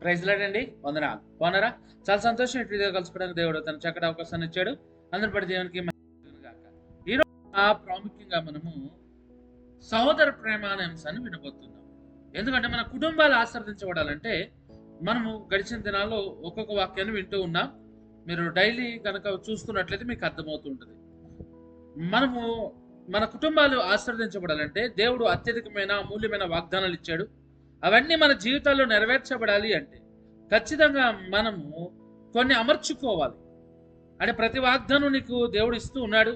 Praise లాడండి. వందన? బాగున్నారా? చాలా సంతోషం ఇటు వీడియో కలుసుకోవడానికి దేవుడు తన చక్కటి అవకాశాన్ని ఇచ్చాడు. అందరి పడి దేవునికి ఈరోజు ఆ ప్రాముఖ్యంగా మనము సహోదర ప్రేమ అనే అంశాన్ని వినబోతున్నాం. ఎందుకంటే మన కుటుంబాలు ఆశ్రదించబడాలంటే మనము గడిచిన దినాల్లో ఒక్కొక్క వాక్యాన్ని వింటూ ఉన్నాం. మీరు డైలీ కనుక చూస్తున్నట్లయితే మీకు అర్థమవుతుంటుంది. మనము మన కుటుంబాలు ఆశ్రదించబడాలంటే దేవుడు అత్యధికమైన అమూల్యమైన వాగ్దానాలు ఇచ్చాడు. అవన్నీ మన జీవితాల్లో నెరవేర్చబడాలి అంటే ఖచ్చితంగా మనము కొన్ని అమర్చుకోవాలి. అంటే ప్రతి వాగ్దానం నీకు దేవుడు ఇస్తూ ఉన్నాడు.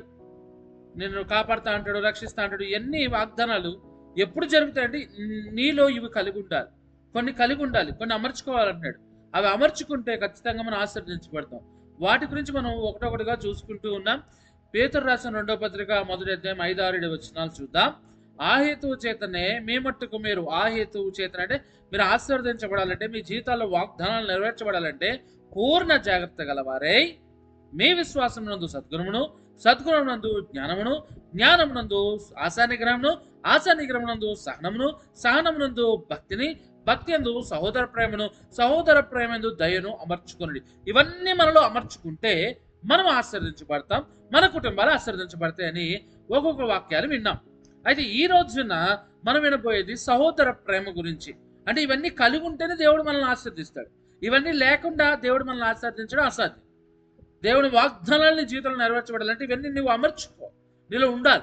నిన్ను కాపాడుతా అంటాడు రక్షిస్తా అంటాడు ఎన్ని వాగ్దానాలు ఎప్పుడు జరుగుతాయంటే నీలో ఇవి కలిగి ఉండాలి. కొన్ని కలిగి ఉండాలి కొన్ని అమర్చుకోవాలంటాడు అవి అమర్చుకుంటే ఖచ్చితంగా మనం ఆశ్రదించబడతాం వాటి గురించి మనం ఒకటొకటిగా చూసుకుంటూ ఉన్నాం. పేతురు రాసిన రెండో పత్రిక మొదటి అధ్యాయం ఐదు ఆరు ఏడు వచనాలు చూద్దాం. ఆ హేతువు చేతనే మీ మట్టుకు మీరు ఆ హేతువు చేతన అంటే మీరు ఆశీర్వదించబడాలంటే మీ జీవితాల్లో వాగ్దానాలు నెరవేర్చబడాలంటే పూర్ణ జాగ్రత్త గలవారై మీ విశ్వాసం నందు సద్గుణమును సద్గుణమునందు జ్ఞానమును జ్ఞానమునందు ఆశానిగ్రహమును ఆశానిగ్రహమునందు సహనమును సహనమునందు భక్తిని భక్తి ఎందు సహోదర ప్రేమను సహోదర ప్రేమందు దయను అమర్చుకుని ఇవన్నీ మనలో అమర్చుకుంటే మనం ఆశీర్దించబడతాం మన కుటుంబాలు ఆశీర్వదించబడతాయని ఒక్కొక్క వాక్యాలు విన్నాం. అయితే ఈ రోజున మనం వినబోయేది సహోదర ప్రేమ గురించి. అంటే ఇవన్నీ కలిగి ఉంటేనే దేవుడు మనల్ని ఆశీర్దిస్తాడు. ఇవన్నీ లేకుండా దేవుడు మనల్ని ఆశీర్దించడం అసాధ్యం. దేవుని వాగ్దానాలని జీవితంలో నెరవేర్చబడాలంటే ఇవన్నీ నువ్వు అమర్చుకో. నీలో ఉండాలి.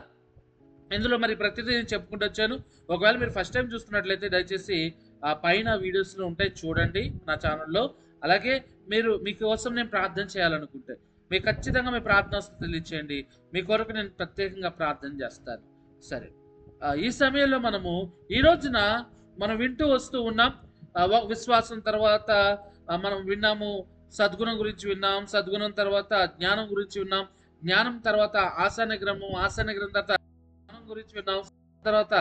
ఇందులో మరి ప్రతిదీ నేను చెప్పుకుంటూ వచ్చాను. ఒకవేళ మీరు ఫస్ట్ టైం చూస్తున్నట్లయితే దయచేసి ఆ పైన వీడియోస్లో ఉంటాయి చూడండి నా ఛానల్లో అలాగే మీరు మీకోసం నేను ప్రార్థన చేయాలనుకుంటే మీకు ఖచ్చితంగా మీ ప్రార్థన తెలియచేయండి. మీ కొరకు నేను ప్రత్యేకంగా ప్రార్థన చేస్తాను. సరే. ఈ సమయంలో మనము ఈ రోజున మనం వింటూ వస్తూ ఉన్నాం. విశ్వాసం తర్వాత మనం విన్నాము సద్గుణం గురించి విన్నాం సద్గుణం తర్వాత జ్ఞానం గురించి విన్నాం జ్ఞానం తర్వాత ఆశానిగ్రహం ఆశానిగ్రహం తర్వాత జ్ఞానం గురించి విన్నాం తర్వాత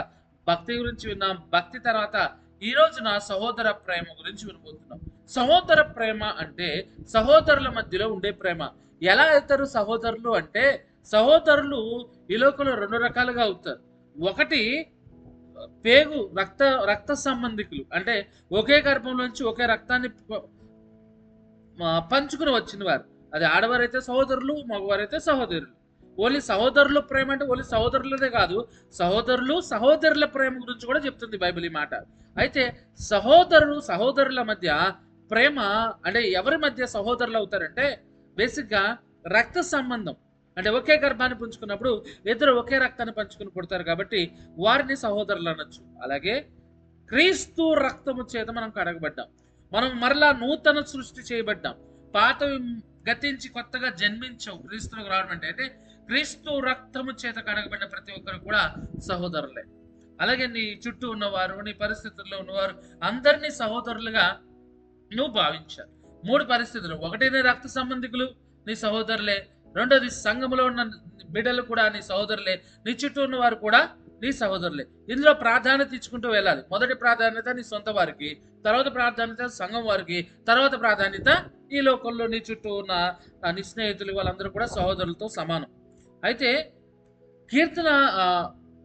భక్తి గురించి విన్నాం భక్తి తర్వాత ఈ రోజున సహోదర ప్రేమ గురించి వినబోతున్నాం. సహోదర ప్రేమ అంటే సహోదరుల మధ్యలో ఉండే ప్రేమ. ఎలా అవుతారు సహోదరులు అంటే సహోదరులు ఈ లోకంలో రెండు రకాలుగా అవుతారు. ఒకటి పేగు రక్త రక్త సంబంధికులు. అంటే ఒకే గర్భంలోంచి ఒకే రక్తాన్ని పంచుకుని వచ్చిన వారు. అది ఆడవారైతే సహోదరులు మగవారైతే సహోదరులు. ఓన్లీ సహోదరుల ప్రేమ అంటే ఓన్లీ సహోదరులదే కాదు సహోదరులు సహోదరుల ప్రేమ గురించి కూడా చెప్తుంది బైబిల్ ఈ మాట. అయితే సహోదరులు సహోదరుల మధ్య ప్రేమ అంటే ఎవరి మధ్య సహోదరులు అవుతారంటే బేసిక్గా రక్త సంబంధం. అంటే ఒకే గర్భాన్ని పుంజుకున్నప్పుడు ఇద్దరు ఒకే రక్తాన్ని పంచుకుని పుడతారు కాబట్టి వారిని సహోదరులు అనొచ్చు. అలాగే క్రీస్తు రక్తము చేత మనం కడగబడ్డాం. మనం మరలా నూతన సృష్టి చేయబడ్డాం. పాతవి గతించి కొత్తగా జన్మించాం క్రీస్తులకు రావడం అంటే అయితే క్రీస్తు రక్తము చేత కడగబడిన ప్రతి ఒక్కరు కూడా సహోదరులే. అలాగే నీ చుట్టూ ఉన్నవారు నీ పరిస్థితుల్లో ఉన్నవారు అందరినీ సహోదరులుగా నువ్వు భావించాలి. మూడు పరిస్థితులు. ఒకటి నీ రక్త సంబంధికులు నీ సహోదరులే. రెండోది సంఘములో ఉన్న బిడ్డలు కూడా నీ సహోదరులే నీ చుట్టూ ఉన్నవారు కూడా నీ సహోదరులే. ఇందులో ప్రాధాన్యత ఇచ్చుకుంటూ వెళ్ళాలి. మొదటి ప్రాధాన్యత నీ సొంత వారికి తర్వాత ప్రాధాన్యత సంఘం వారికి తర్వాత ప్రాధాన్యత ఈ లోకంలో నీ చుట్టూ ఉన్న నీ స్నేహితులు వాళ్ళందరూ కూడా సహోదరులతో సమానం. అయితే కీర్తన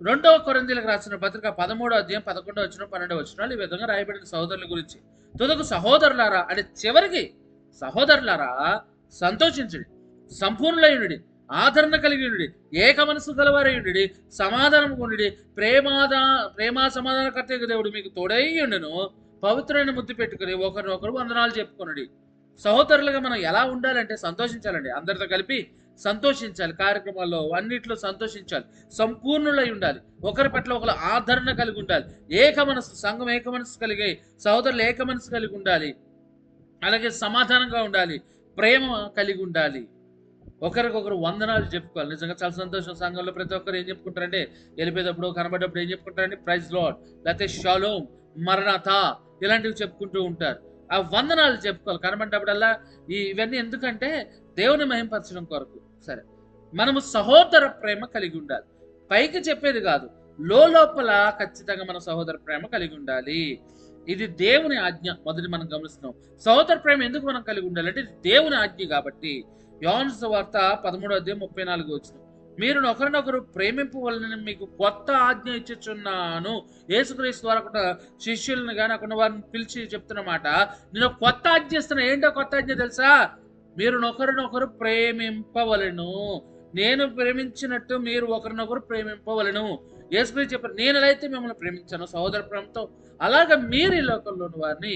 రెండవ కొరందీలకు రాసిన పత్రిక పదమూడో అధ్యాయం పదకొండో వచ్చిన పన్నెండవ వచ్చినాలు ఈ విధంగా రాయబడిన సహోదరుల గురించి. తుదకు సహోదరులారా అంటే చివరికి సహోదరులారా సంతోషించండి. సంపూర్ణులైనడి ఆదరణ కలిగి ఏక మనసు గలవారైయుడి సమాధానం ఉండి ప్రేమాదా ప్రేమ సమాధానకర్త దేవుడు మీకు తోడై ఉండెను పవిత్రమైన ముద్దు పెట్టుకుని ఒకరినొకరు వందనాలు చెప్పుకొనడి. సహోదరులుగా మనం ఎలా ఉండాలంటే సంతోషించాలండి. అందరితో కలిపి సంతోషించాలి. కార్యక్రమాల్లో అన్నిట్లో సంతోషించాలి. సంపూర్ణులై ఉండాలి. ఒకరి పట్ల ఒకరు ఆదరణ కలిగి ఉండాలి. ఏక మనసు సంఘం ఏక మనసు కలిగి సహోదరులు ఏక మనసు కలిగి ఉండాలి. అలాగే సమాధానంగా ఉండాలి. ప్రేమ కలిగి ఉండాలి. ఒకరికొకరు వందనాలు చెప్పుకోవాలి. నిజంగా చాలా సంతోషం. సంఘంలో ప్రతి ఒక్కరు ఏం చెప్పుకుంటారంటే వెళ్ళిపోయేటప్పుడు కనబడేటప్పుడు ఏం చెప్పుకుంటారంటే ప్రైజ్ లాడ్ లేకపోతే షలోమ్ మరణత ఇలాంటివి చెప్పుకుంటూ ఉంటారు. ఆ వందనాలు చెప్పుకోవాలి. కనబడ్డప్పుడల్లా ఈ ఇవన్నీ ఎందుకంటే దేవుని మహింపరచడం కొరకు. సరే. మనము సహోదర ప్రేమ కలిగి ఉండాలి. పైకి చెప్పేది కాదు. లోపల ఖచ్చితంగా మన సహోదర ప్రేమ కలిగి ఉండాలి. ఇది దేవుని ఆజ్ఞ. మొదటి మనం గమనిస్తున్నాం. సహోదర ప్రేమ ఎందుకు మనం కలిగి ఉండాలి అంటే ఇది దేవుని ఆజ్ఞ కాబట్టి. యోన్స్ వార్త పదమూడో అధ్యాయం ముప్పై నాలుగు వచ్చిన. మీరు ఒకరినొకరు ప్రేమింపవలనని మీకు కొత్త ఆజ్ఞ ఇచ్చుచున్నాను. యేసుక్రీస్తు ద్వారా కూడా శిష్యులను కానీ అక్కడ వారిని పిలిచి చెప్తున్నమాట నేను కొత్త ఆజ్ఞ ఇస్తున్నా. ఏంటో కొత్త ఆజ్ఞ తెలుసా? మీరు ఒకరినొకరు ప్రేమింపవలను. నేను ప్రేమించినట్టు మీరు ఒకరినొకరు ప్రేమింపవలను. యేసుక్రీస్తు చెప్పారు నేను ఎలా అయితే మిమ్మల్ని ప్రేమించాను సహోదర ప్రేమతో అలాగ మీరు ఈ లోకంలోని వారిని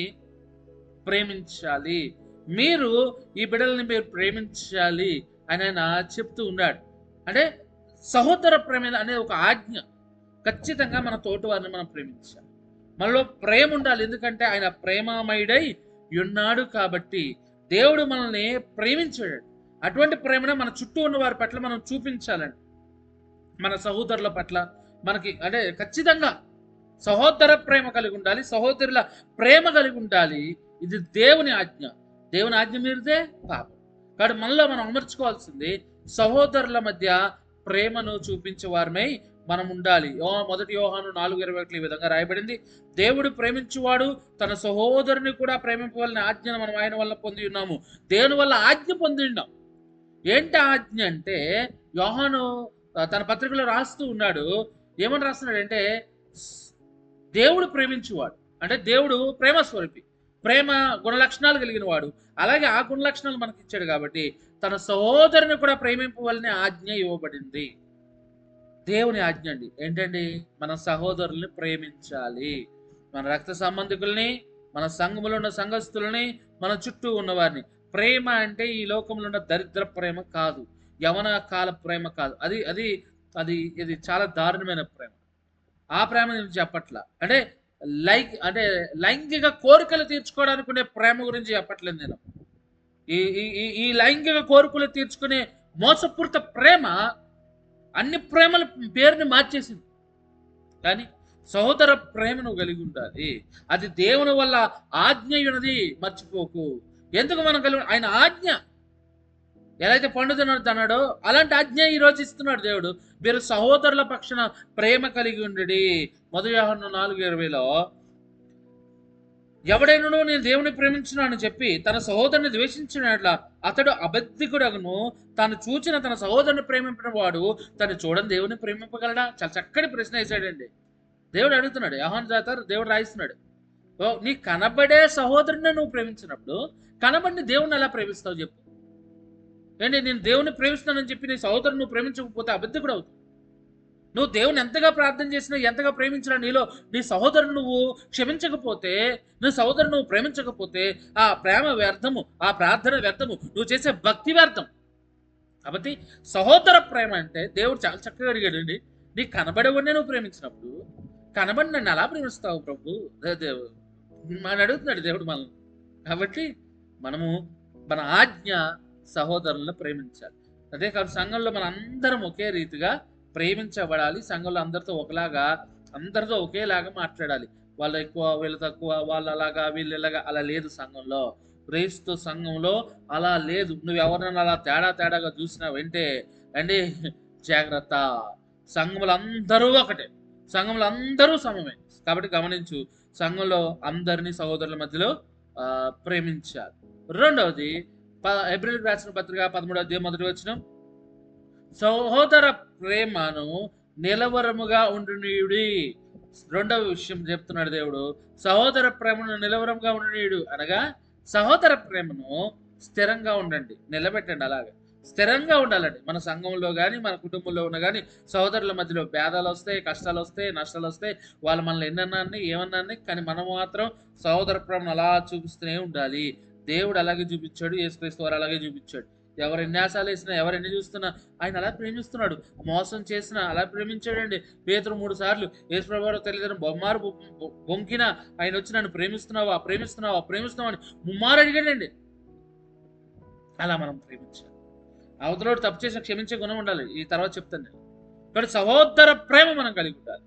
ప్రేమించాలి. మీరు ఈ బిడ్డల్ని మీరు ప్రేమించాలి అని ఆయన చెప్తూ ఉన్నాడు. అంటే సహోదర ప్రేమ అనేది ఒక ఆజ్ఞ ఖచ్చితంగా మన తోటివారిని మనం ప్రేమించాలి. మనలో ప్రేమ ఉండాలి. ఎందుకంటే ఆయన ప్రేమమయుడై ఉన్నాడు కాబట్టి దేవుడు మనల్ని ప్రేమించాడు. అటువంటి ప్రేమను మన చుట్టూ ఉన్న వారి పట్ల మనం చూపించాలండి. మన సహోదరుల పట్ల మనకి అంటే ఖచ్చితంగా సహోదర ప్రేమ కలిగి ఉండాలి. సహోదరుల ప్రేమ కలిగి ఉండాలి. ఇది దేవుని ఆజ్ఞ. దేవుని ఆజ్ఞ మీరుదే పాపం. కాబట్టి మనలో మనం అమర్చుకోవాల్సింది సహోదరుల మధ్య ప్రేమను చూపించే వారమై మనం ఉండాలి. యో మొదటి యోహాను నాలుగు ఇరవై ఒకటి ఈ విధంగా రాయబడింది. దేవుడు ప్రేమించువాడు తన సహోదరుని కూడా ప్రేమింపవలన ఆజ్ఞను మనం ఆయన వల్ల పొంది ఉన్నాము. దేవుని వల్ల ఆజ్ఞ పొంది ఉన్నాం. ఏంటి ఆజ్ఞ అంటే యోహాను తన పత్రికలో రాస్తూ ఉన్నాడు. ఏమని రాస్తున్నాడు అంటే దేవుడు ప్రేమించువాడు. అంటే దేవుడు ప్రేమ స్వరూపి ప్రేమ గుణలక్షణాలు కలిగిన వాడు. అలాగే ఆ గుణలక్షణాలు మనకి ఇచ్చాడు కాబట్టి తన సహోదరుని కూడా ప్రేమింపవలనే ఆజ్ఞ ఇవ్వబడింది. దేవుని ఆజ్ఞ అండి. ఏంటండి? మన సహోదరుల్ని ప్రేమించాలి. మన రక్త సంబంధికుల్ని మన సంఘములో ఉన్న సంఘస్థులని మన చుట్టూ ఉన్నవారిని. ప్రేమ అంటే ఈ లోకంలో ఉన్న దరిద్ర ప్రేమ కాదు. యవన కాల ప్రేమ కాదు. అది అది అది ఇది చాలా దారుణమైన ప్రేమ. ఆ ప్రేమ నేను చెప్పట్లా. అంటే లైంగ్ అంటే లైంగిక కోరికలు తీర్చుకోవడానికి ఉండే ప్రేమ గురించి చెప్పట్లేదు నేను. ఈ ఈ- ఈ ఈ లైంగిక కోరికలు తీర్చుకునే మోసపూరిత ప్రేమ అన్ని ప్రేమల పేరుని మార్చేసింది. కానీ సహోదర ప్రేమను కలిగి ఉండాలి. అది దేవుని వల్ల ఆజ్ఞ ఉన్నది మర్చిపోకు. ఎందుకు మనం కలిగి ఆయన ఆజ్ఞ ఎలా అయితే పండుతున్నాడు తన్నాడో అలాంటి ఆజ్ఞ ఈరోజు ఇస్తున్నాడు దేవుడు. మీరు సహోదరుల పక్షణ ప్రేమ కలిగి ఉండడి. మొదటి వ్యవహారం నాలుగు ఇరవైలో ఎవడైనాను నేను దేవుని ప్రేమించున్నాను అని చెప్పి తన సహోదరుని ద్వేషించినట్ల అతడు అబద్ధికుడగును. తాను చూచిన తన సహోదరుని ప్రేమింపిన వాడు తను చూడని దేవుని ప్రేమింపగలడా? చాలా చక్కటి ప్రశ్న వేసాడండి దేవుడు అడుగుతున్నాడు యహాన్ జాతర దేవుడు రాయిస్తున్నాడు. ఓ నీ కనబడే సహోదరుని నువ్వు ప్రేమించినప్పుడు కనబడిని దేవుని ఎలా ప్రేమిస్తావు చెప్పు. ఏంటి నేను దేవుని ప్రేమిస్తున్నానని చెప్పి నీ సహోదరు నువ్వు ప్రేమించకపోతే అబద్ధికుడు అవుతుంది నువ్వు దేవుని ఎంతగా ప్రార్థన చేసినా ఎంతగా ప్రేమించినా నీలో నీ సహోదరు నువ్వు క్షమించకపోతే నీ సహోదరు నువ్వు ప్రేమించకపోతే ఆ ప్రేమ వ్యర్థము ఆ ప్రార్థన వ్యర్థము నువ్వు చేసే భక్తి వ్యర్థం. కాబట్టి సహోదర ప్రేమ అంటే దేవుడు చాలా చక్కగా అడిగాడండి నీ కనబడేవాడినే నువ్వు ప్రేమించినప్పుడు కనబడి నన్ను ఎలా ప్రేమిస్తావు ప్రభు? అని అడుగుతున్నాడు దేవుడు మనల్ని. కాబట్టి మనము మన ఆజ్ఞ సహోదరులను ప్రేమించాలి. అదే కాదు సంఘంలో మన అందరం ఒకే రీతిగా ప్రేమించబడాలి. సంఘంలో అందరితో ఒకలాగా అందరితో ఒకేలాగా మాట్లాడాలి. వాళ్ళు ఎక్కువ వీళ్ళు తక్కువ వాళ్ళు అలాగా వీళ్ళు ఇలాగా అలా లేదు సంఘంలో. క్రైస్తవ సంఘంలో అలా లేదు. నువ్వు ఎవరినైనా అలా తేడా తేడాగా చూసినా వెంటే అండి జాగ్రత్త. సంఘములు అందరూ ఒకటే. సంఘములు అందరూ సమమే. కాబట్టి గమనించు సంఘంలో అందరినీ సహోదరుల మధ్యలో ప్రేమించాలి. రెండవది ప ఏప్రిల్ రాసిన పత్రిక పదమూడు అధ్యాయం మొదటి వచ్చిన సహోదర ప్రేమను నిలవరముగా ఉండునీయుడి. రెండవ విషయం చెప్తున్నాడు దేవుడు. సహోదర ప్రేమను నిలవరంగా ఉండునీయుడు అనగా సహోదర ప్రేమను స్థిరంగా ఉండండి నిలబెట్టండి అలాగే. స్థిరంగా ఉండాలండి. మన సంఘంలో కానీ మన కుటుంబంలో ఉన్న కానీ సహోదరుల మధ్యలో భేదాలు వస్తాయి కష్టాలు వస్తాయి నష్టాలు వస్తాయి. వాళ్ళు మనల్ని ఎన్నన్నా ఏమన్నా కానీ మనం మాత్రం సహోదర ప్రేమను అలా చూపిస్తూనే ఉండాలి. దేవుడు అలాగే చూపించాడు యేసుక్రీస్తు వారు అలాగే చూపించాడు. ఎవరు ఎన్యాసాలు వేసినా ఎవరు ఎన్ని చూస్తున్నా ఆయన అలా ప్రేమిస్తున్నాడు. మోసం చేసినా అలా ప్రేమించాడండి. పేతురు మూడు సార్లు యేసుప్రభు తెలియదని బొమ్మారు బొంకినా ఆయన వచ్చి నన్ను ప్రేమిస్తున్నావా ప్రేమిస్తున్నావా ప్రేమిస్తున్నావా అని ముమ్మారు అడిగాడండి. అలా మనం ప్రేమించాలి. అవతలోడు తప్పు చేసిన క్షమించే గుణం ఉండాలి. ఈ తర్వాత చెప్తాను నేను. కాబట్టి సహోదర ప్రేమ మనం కలిగి ఉండాలి.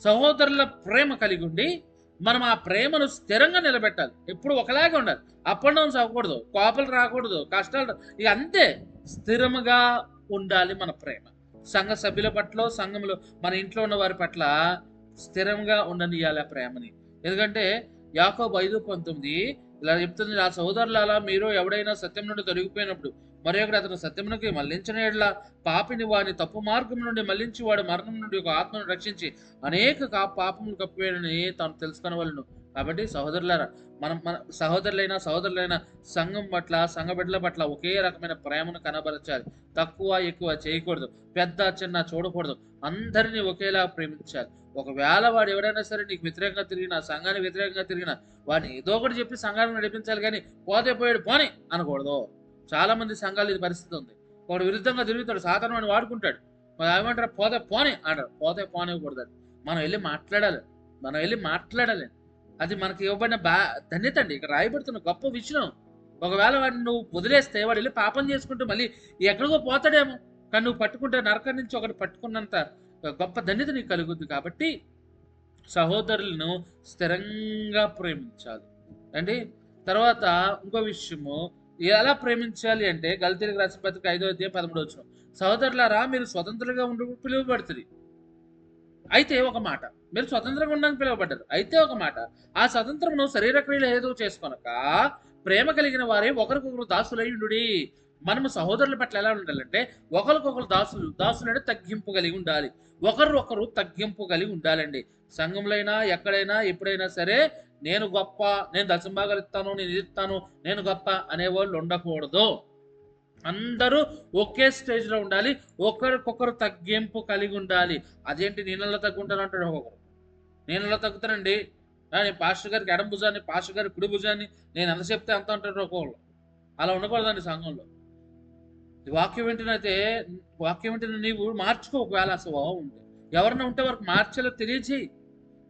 సహోదరుల ప్రేమ కలిగి ఉండి మనం ఆ ప్రేమను స్థిరంగా నిలబెట్టాలి. ఎప్పుడు ఒకలాగే ఉండాలి. అప్ అండ్ డౌన్స్ అవ్వకూడదు. కోపలు రాకూడదు. కష్టాలు ఇక అంతే. స్థిరముగా ఉండాలి మన ప్రేమ. సంఘ సభ్యుల పట్ల సంఘంలో మన ఇంట్లో ఉన్న వారి పట్ల స్థిరంగా ఉండనియాలి ఆ ప్రేమని. ఎందుకంటే యాకోబు ఐదు పంతొమ్మిది ఇలా చెప్తుంది నా సహోదరులారా మీరు ఎవడైనా సత్యం నుండి తొలగిపోయినప్పుడు మరొకడు అతను సత్యమునకి మళ్ళించిన ఎడ్ల పాపిని వాని తప్పు మార్గం నుండి మళ్ళించి వాడు మరణం నుండి ఒక ఆత్మను రక్షించి అనేక పాపములు కప్పివేయడని తాను తెలుసుకొనవలను. కాబట్టి సహోదరులారా మనం మన సహోదరులైన సహోదరులైన సంఘం పట్ల సంఘ బిడ్డల పట్ల ఒకే రకమైన ప్రేమను కనబరచాలి. తక్కువ ఎక్కువ చేయకూడదు. పెద్ద చిన్న చూడకూడదు. అందరినీ ఒకేలా ప్రేమించాలి. ఒకవేళ వాడు ఎవరైనా సరే నీకు వ్యతిరేకంగా తిరిగినా సంఘానికి వ్యతిరేకంగా తిరిగినా వాడిని ఏదో ఒకటి చెప్పి సంఘాన్ని నడిపించాలి కానీ పోతే పోయాడు పోని అనకూడదు. చాలా మంది సంఘాలు ఇది పరిస్థితి ఉంది. వాడు విరుద్ధంగా తిరుగుతాడు సాధారణ వాడిని వాడుకుంటాడు. మరి ఏమంటారు? పోతే పోనే అంటారు. పోతే పోనివ్వకూడదు అది. మనం వెళ్ళి మాట్లాడాలి. మనం వెళ్ళి మాట్లాడాలి. అది మనకి ఇవ్వబడిన బా ధన్యత అండి. ఇక్కడ రాయబడుతున్న గొప్ప విషయం. ఒకవేళ వాడిని నువ్వు వదిలేస్తే వాడు వెళ్ళి పాపం చేసుకుంటూ మళ్ళీ ఎక్కడికో పోతాడేమో. కానీ నువ్వు పట్టుకుంటే నరకం నుంచి ఒకటి పట్టుకున్నంత గొప్ప ధన్యత నీకు కలుగుద్ది కాబట్టి సహోదరులను స్థిరంగా ప్రేమించాలి. అండి? తర్వాత ఇంకో విషయము. ఎలా ప్రేమించాలి అంటే గల్తీలకు రాసిన పత్రిక ఐదో అధ్యాయం పదమూడు వచ్చిన సహోదరులారా మీరు స్వతంత్రంగా ఉండి పిలువబడుతుంది. అయితే ఒక మాట మీరు స్వతంత్రంగా ఉండడానికి పిలువబడ్డారు. అయితే ఒక మాట ఆ స్వతంత్రమును శరీర క్రియలు ఏదో చేసుకొనక ప్రేమ కలిగిన వారే ఒకరికొకరు దాసులయ్యుండుడి మనము సహోదరుల పట్ల ఎలా ఉండాలంటే ఒకరికొకరు దాసులు దాసులు అంటే తగ్గింపు కలిగి ఉండాలి. ఒకరు ఒకరు తగ్గింపు కలిగి ఉండాలండి. సంఘంలో అయినా ఎక్కడైనా ఎప్పుడైనా సరే నేను గొప్ప నేను దశంభాగాలు ఇస్తాను నేను ఇది ఇస్తాను నేను గొప్ప అనేవాళ్ళు ఉండకూడదు. అందరూ ఒకే స్టేజ్లో ఉండాలి ఒకరికొకరు తగ్గింపు కలిగి ఉండాలి. అదేంటి నీళ్ళలో తగ్గుంటారు అంటాడు ఒక్కొక్కరు. నీళ్ళలో తగ్గుతానండి నేను పాస్టర్ గారికి ఎడం భుజాన్ని పాస్టర్ గారి కుడి భుజాన్ని నేను ఎంత చెప్తే అంత అంటాడు ఒక్కొక్కరు. అలా ఉండకూడదండి సంఘంలో. వాక్యం వింటున్నైతే వాక్యం వింటున్న నీవు మార్చుకో ఒకవేళ అసలు స్వభావం ఉంటే ఎవరన్నా ఉంటే వారికి మార్చేలా తెలియచేయి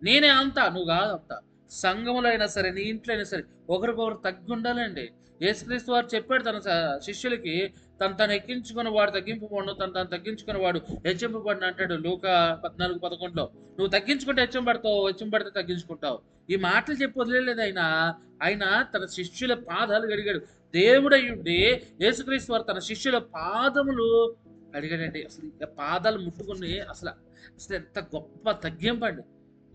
నేనే అంతా నువ్వు కాదు అంతా. సంఘములో అయినా సరే నీ ఇంట్లో అయినా సరే ఒకరికొకరు తగ్గి ఉండాలండి యేసుక్రీస్తు వారు చెప్పాడు తన స- శిష్యులకి తను తను ఎక్కించుకున్న వాడు తగ్గింపబడు తను తను తగ్గించుకున్న వాడు హెచ్చింపబడిన అంటాడు లూక పద్నాలుగు పదకొండులో. నువ్వు తగ్గించుకుంటే హెచ్చింపడతావు హెచ్చింపడితే తగ్గించుకుంటావు. ఈ మాటలు చెప్పి వదిలేదు ఆయన. ఆయన తన శిష్యుల పాదాలు గడిగాడు దేవుడయ్యుండి యేసుక్రీస్తు వారు తన శిష్యుల పాదములు అడిగాడండి. అసలు పాదాలు ముట్టుకుని అసలు అసలు ఎంత గొప్ప తగ్గింపండి.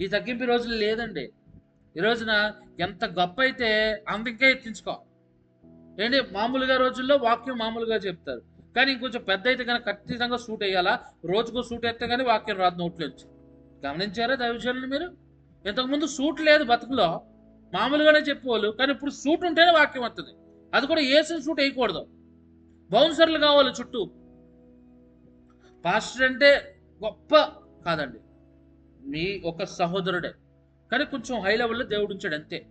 ఈ తగ్గింపు రోజులు లేదండి. ఈ రోజున ఎంత గొప్ప అయితే అంత ఇంకా ఎత్తించుకో. ఏంటి? మామూలుగా రోజుల్లో వాక్యం మామూలుగా చెప్తారు. కానీ ఇంకొంచెం పెద్ద అయితే కనుక ఖచ్చితంగా సూట్ వేయాలా రోజుకో సూట్ వేస్తే కానీ వాక్యం రాదు నోట్లోంచి గమనించారా దైవజనులు మీరు? ఇంతకుముందు సూట్ లేదు బతుకులో. మామూలుగానే చెప్పేవాళ్ళు. కానీ ఇప్పుడు సూట్ ఉంటేనే వాక్యం వస్తుంది అది కూడా ఏసిన సూట్ వేయకూడదు. బౌన్సర్లు కావాలి చుట్టూ. పాస్టర్ అంటే గొప్ప కాదండి. మీ ఒక సహోదరుడే. కానీ కొంచెం హై లెవెల్లో దేవుడు ఉంచాడు అంతే.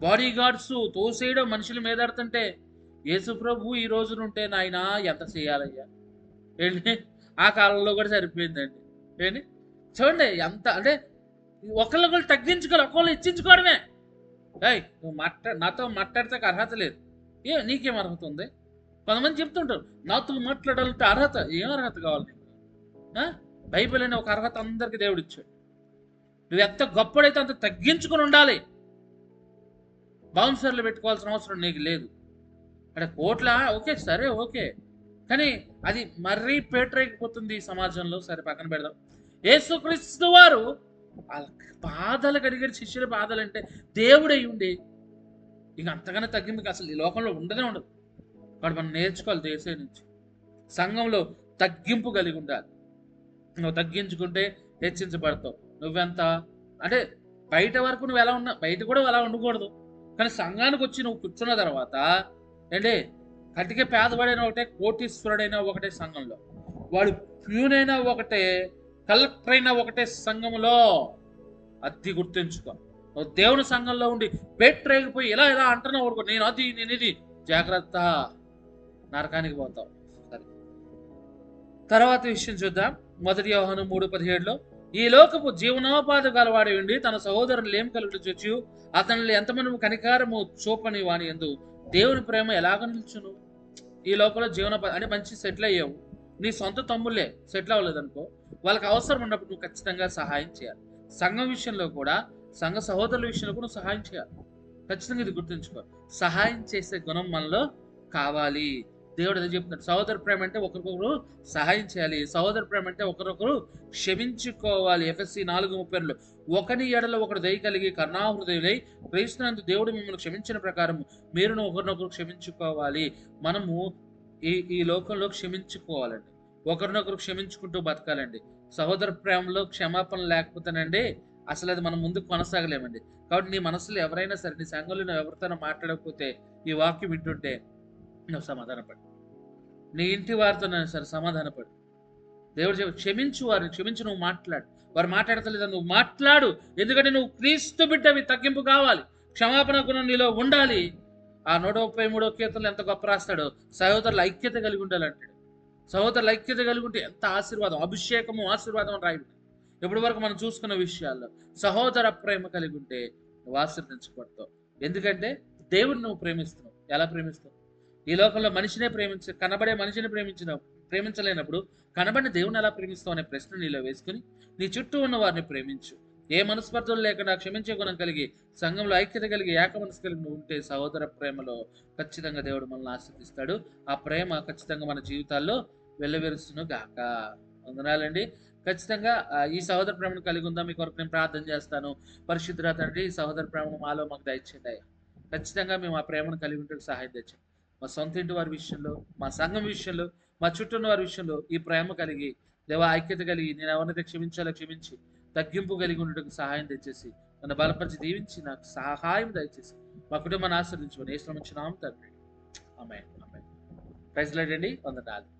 బాడీ గార్డ్స్ తోసేయడం మనుషుల మీద ఆడుతుంటే యేసు ప్రభు ఈ రోజున ఉంటే నాయన ఎంత చేయాలయ్యా? ఏంటి? ఆ కాలంలో కూడా సరిపోయిందండి. ఏంటి? చూడండి ఎంత అంటే ఒకళ్ళొకళ్ళు తగ్గించుకోవాలి ఒకళ్ళు ఇచ్చించుకోవడమే. ఏయ్ నువ్వు మాట్లా నాతో మాట్లాడితే అర్హత లేదు. ఏ నీకేం అర్హత ఉంది? కొంతమంది చెప్తుంటారు నాతో మాట్లాడాలంటే అర్హత ఏం అర్హత కావాలి నీకు? బైబిల్ అనే ఒక అర్హత అందరికి దేవుడు ఇచ్చాడు. నువ్వు ఎంత గొప్పడైతే అంత తగ్గించుకొని ఉండాలి. బౌన్సర్లు పెట్టుకోవాల్సిన అవసరం నీకు లేదు. అంటే కోట్ల? ఓకే సరే ఓకే. కానీ అది మరీ పేటరేకపోతుంది ఈ సమాజంలో. సరే పక్కన పెడదాం. యేసుక్రీస్తు వారు బాధలు కడిగారు శిష్యుల బాధలు అంటే దేవుడై ఉండి ఇక అంతగానే తగ్గింపు అసలు ఈ లోకంలో ఉండనే ఉండదు. వాడు మనం నేర్చుకోవాలి దేశం నుంచి. సంఘంలో తగ్గింపు కలిగి ఉండాలి. నువ్వు తగ్గించుకుంటే హెచ్చించబడతావు. నువ్వెంత? అంటే బయట వరకు నువ్వు ఎలా ఉన్నా బయట కూడా అలా ఉండకూడదు. కానీ సంఘానికి వచ్చి నువ్వు కూర్చున్న తర్వాత ఏంటి? కటికే పేదవాడైనా ఒకటే కోటీశ్వరుడైనా ఒకటే సంఘంలో. వాడు ప్యూనైనా ఒకటే కలెక్టర్ అయినా ఒకటే సంఘంలో అది గుర్తుంచుకో. నువ్వు దేవుని సంఘంలో ఉండి పెట్టరేగిపోయి ఇలా ఇలా అంటున్నావు ఊరుకో నేను అది నేను ఇది. జాగ్రత్త. నరకానికి పోతావు. సరే. తర్వాత విషయం చూద్దాం. మొదటి వ్యవహారం మూడు పదిహేడులో ఈ లోకపు జీవనోపాధి గలవాడి ఉండి తన సహోదరులు ఏం కలుగుతూ చొచ్చు అతనిలో ఎంతమంది కనికారము చూపని వాని ఎందు దేవుని ప్రేమ ఎలాగ నిల్చును? ఈ లోకంలో జీవనోపాధి అంటే మంచి సెటిల్ అయ్యావు. నీ సొంత తమ్ముళ్ళే సెటిల్ అవ్వలేదు అనుకో వాళ్ళకి అవసరం ఉన్నప్పుడు నువ్వు ఖచ్చితంగా సహాయం చేయాలి. సంఘం విషయంలో కూడా సంఘ సహోదరుల విషయంలో కూడా నువ్వు సహాయం చేయాలి. ఖచ్చితంగా ఇది గుర్తుంచుకో. సహాయం చేసే గుణం మనలో కావాలి. దేవుడు అదే చెప్తున్నాడు సహోదర ప్రేమ అంటే ఒకరికొకరు సహాయం చేయాలి సహోదర ప్రేమ అంటే ఒకరొకరు క్షమించుకోవాలి. ఎఫ్ఎస్సి నాలుగు ముప్పై రెండు ఒకని ఏడలో ఒకడు దయ కలిగి కరుణాహృదయులై క్రీస్తునందు దేవుడు మిమ్మల్ని క్షమించిన ప్రకారం మీరును ఒకరినొకరు క్షమించుకోవాలి. మనము ఈ ఈ లోకంలో క్షమించుకోవాలండి. ఒకరినొకరు క్షమించుకుంటూ బతకాలండి. సహోదర ప్రేమలో క్షమాపణ లేకపోతేనండి అసలు అది మనం ముందుకు కొనసాగలేమండి. కాబట్టి నీ మనసులో ఎవరైనా సరే నీ సంఘంలో ఎవరితోనో మాట్లాడకపోతే ఈ వాక్యం వింటుంటే నువ్వు సమాధానపడు. నీ ఇంటి వారితోనైనా సరే సమాధానపడు. దేవుడు చెప్పు క్షమించు వారిని క్షమించు నువ్వు మాట్లాడు. వారు మాట్లాడతలేదా నువ్వు మాట్లాడు. ఎందుకంటే నువ్వు క్రీస్తు బిడ్డవి తగ్గింపు కావాలి. క్షమాపణ గుణం నీలో ఉండాలి. ఆ నూట ముప్పై మూడో కీర్తనలు ఎంత గొప్ప రాస్తాడో సహోదరుల ఐక్యత కలిగి ఉండాలంటాడు సహోదరుల ఐక్యత కలిగి ఉంటే ఎంత ఆశీర్వాదం అభిషేకము ఆశీర్వాదం అని రాయడు ఇప్పటి వరకు మనం చూసుకున్న విషయాల్లో సహోదర ప్రేమ కలిగి ఉంటే నువ్వు ఆశీర్వదించబడతావు. ఎందుకంటే దేవుడు నువ్వు ప్రేమిస్తున్నావు. ఎలా ప్రేమిస్తావు? ఈ లోకంలో మనిషినే ప్రేమించ కనబడే మనిషిని ప్రేమించిన ప్రేమించలేనప్పుడు కనబడిన దేవుని ఎలా ప్రేమిస్తావు అనే ప్రశ్న నీలో వేసుకుని నీ చుట్టూ ఉన్న వారిని ప్రేమించు. ఏ మనస్పర్ధలు లేకుండా క్షమించే గుణం కలిగి సంఘంలో ఐక్యత కలిగి ఏక మనసు కలిగి ఉంటే సహోదర ప్రేమలో ఖచ్చితంగా దేవుడు మనల్ని ఆశీర్దిస్తాడు. ఆ ప్రేమ ఖచ్చితంగా మన జీవితాల్లో వెళ్ళవేరుస్తును గాక. వందనాలండి. ఖచ్చితంగా ఈ సహోదర ప్రేమను కలిగి ఉందా. మీ కొరకు నేను ప్రార్థన చేస్తాను. పరిశుద్ధ తండ్రి ఈ సహోదర ప్రేమను మాలో మాకు దయచేయండి ఖచ్చితంగా మేము ఆ ప్రేమను కలిగి ఉంటే సహాయం తెచ్చండి మా సొంత ఇంటి వారి విషయంలో మా సంఘం విషయంలో మా చుట్టూ ఉన్న వారి విషయంలో ఈ ప్రేమ కలిగి లేవా ఐక్యత కలిగి నేను ఎవరినైతే క్షమించాలో క్షమించి తగ్గింపు కలిగి ఉండటం సహాయం తెచ్చేసి నన్ను బలపరిచి దీవించి నాకు సహాయం దయచేసి మా కుటుంబాన్ని ఆశ్రదించుకొని ఏ శ్రమించినాం తండ్రి. అమ్మాయి అమ్మాయి ప్రైజ్లాడండి వంద నాలుగు